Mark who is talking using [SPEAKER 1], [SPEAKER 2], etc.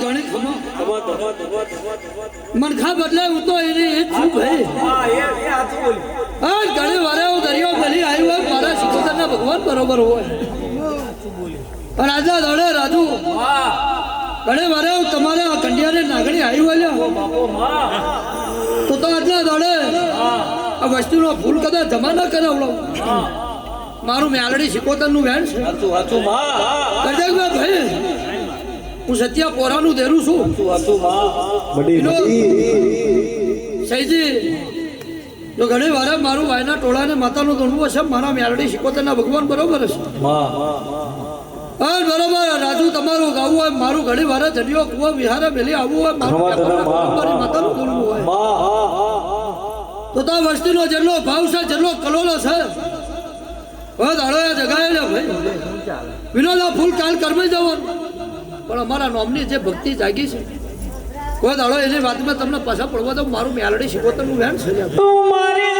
[SPEAKER 1] ખમા
[SPEAKER 2] ધમા ધમા ધમા.
[SPEAKER 1] મનખા બદલે હું તો એની એ છું ભાઈ.
[SPEAKER 2] હા
[SPEAKER 1] ઘણી વારે હું દરિયો ભલી આવ્યો હોય મારા શિકોતરના ભગવાન બરોબર હોય. પણ દોડે રાજુ. ઘણી વારે હું તમારે આ કંડિયાને નાગણી આવી હોય તો તો આજના દોડે. આ વસ્તુનો ભૂલ કદાચ જમા ના કરાવડો મારું મેલડી શિકોતરનું વેણ છે.
[SPEAKER 2] માં.
[SPEAKER 1] ભાઈ હું સત્યા પોરાનું દેરું છું. સહીજી જો ઘણી વાર મારું વાયના ટોળાને માતાનું દોડવું હશે મારા મેલડી શિકોતરના ભગવાન બરોબર હશે. હા બરોબર રાજુ તમારું ગાવું હોય મારું ઘણી વાર જડિયો કુવા વિહારે મેલી આવવું હોય મારું. માતાનું દોડવું હોય. તો તો વસ્તીનો જેટલો ભાવ છે જેટલો કલોલો છે. હવે દાડો જગાયેલો ભાઈ. વિનોદ ફૂલ કાલ કરમે જવાનું. પણ અમારા નોમની જે ભક્તિ જાગી છે, કોઈ દાડો એની વાતમાં તમને પાછા પડવા દો, મારું મેલડી શીખો વેણ છે લ્યા.
[SPEAKER 2] તું મારે